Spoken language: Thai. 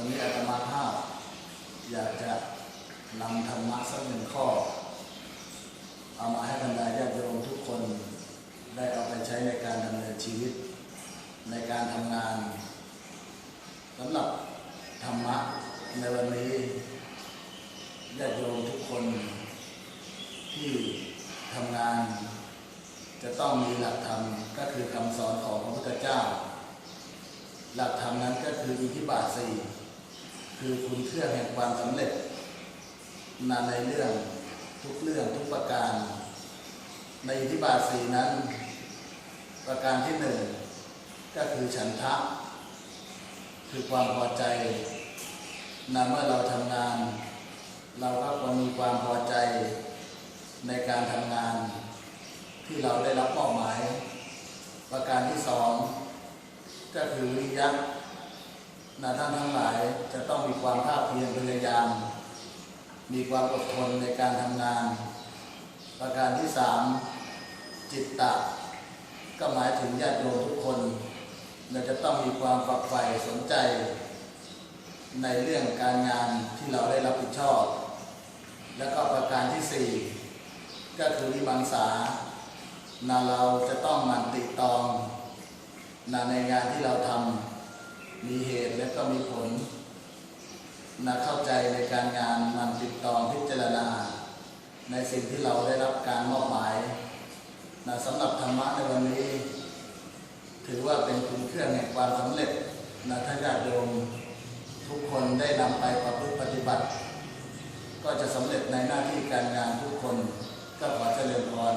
วันนี้อาตมาภาพ อยากจะนำธรรมะสักหนึ่งข้อ เอามาให้บรรดาญาติโยมทุกคนได้เอาไปใช้ในการดำเนินชีวิต ในการทำงานสำหรับธรรมะในวันนี้ญาติโยมทุกคน ที่ทำงาน จะต้องมีหลักธรรมก็คือคำสอนของพระพุทธเจ้า หลักธรรมนั้นก็คืออิทธิบาทสี่ คือคุณเครื่องแห่งความสำเร็จนาในเรื่องทุกเรื่องทุกประการ ในอิทธิบาทสี่นั้น ประการที่หนึ่งก็คือฉันทะ คือความพอใจนะเมื่อเราทำงาน เราก็ควรมีความพอใจในการทำงาน ที่เราได้รับมอบหมาย ประการที่สองก็คือวิริยะ นะท่านทั้งหลายจะต้องมีความภาคเพียรพยายาม มีความอดทนในการทำงาน ประการที่สามจิตตะ ก็หมายถึงญาติโยมทุกคนเราจะต้องมีความฝักใฝ่สนใจ ในเรื่องการงานที่เราได้รับผิดชอบ แล้วก็ประการที่สี่ก็คือวิมังสานาเราจะต้องหมันติตองนาในงานที่เราทำ มีเหตุและก็มีผลนาเข้าใจในการงานมันติดตองพิจารณา ในสิ่งที่เราได้รับการมอบหมายนะสำหรับธรรมะในวันนี้ ถือว่าเป็นคุณเครื่องแห่งความสำเร็จนะท่านญาติโยมทุกคนได้นำไปประพฤติปฏิบัติ ก็จะสำเร็จในหน้าที่การงานทุกคนก็ขอเจริญพร